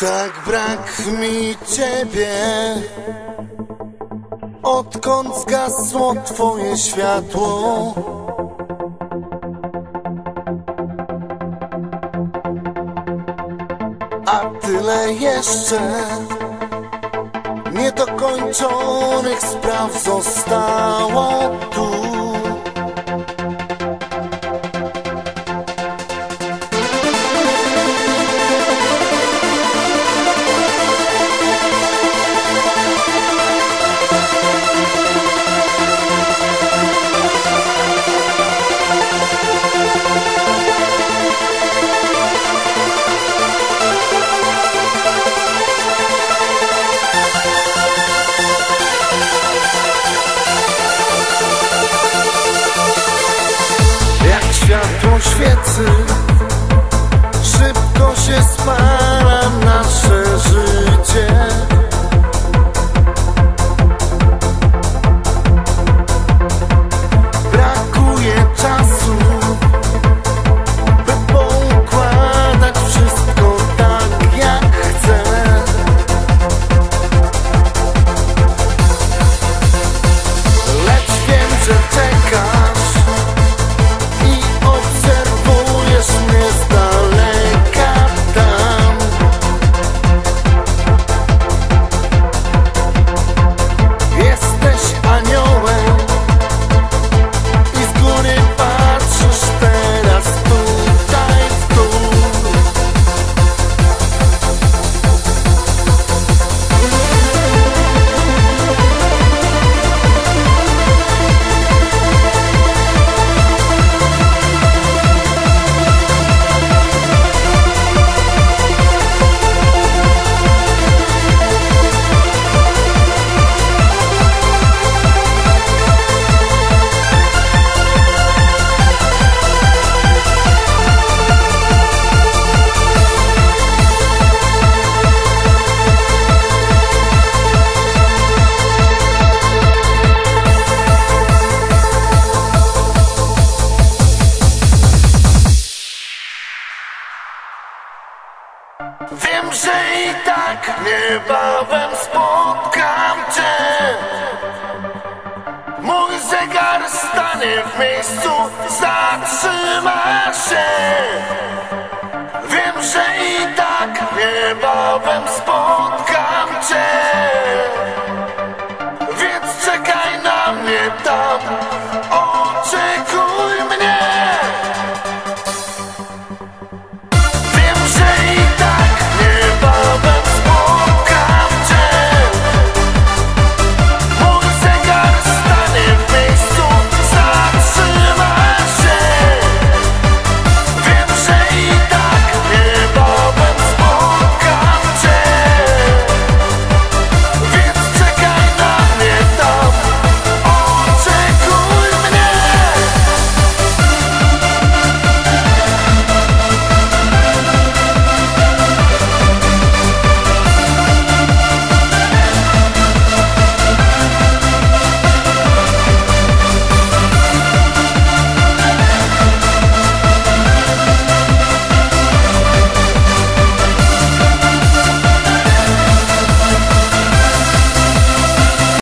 Tak brak mi ciebie. Odkąd zgasło twoje światło. A tyle jeszcze Niedokończonych spraw zostało tu świecy. Szybko się spala Że i tak niebawem spotkam cię. Mój zegar stanie w miejscu, zatrzyma się. Wiem, że i tak niebawem spotkam cię. Więc czekaj na mnie tam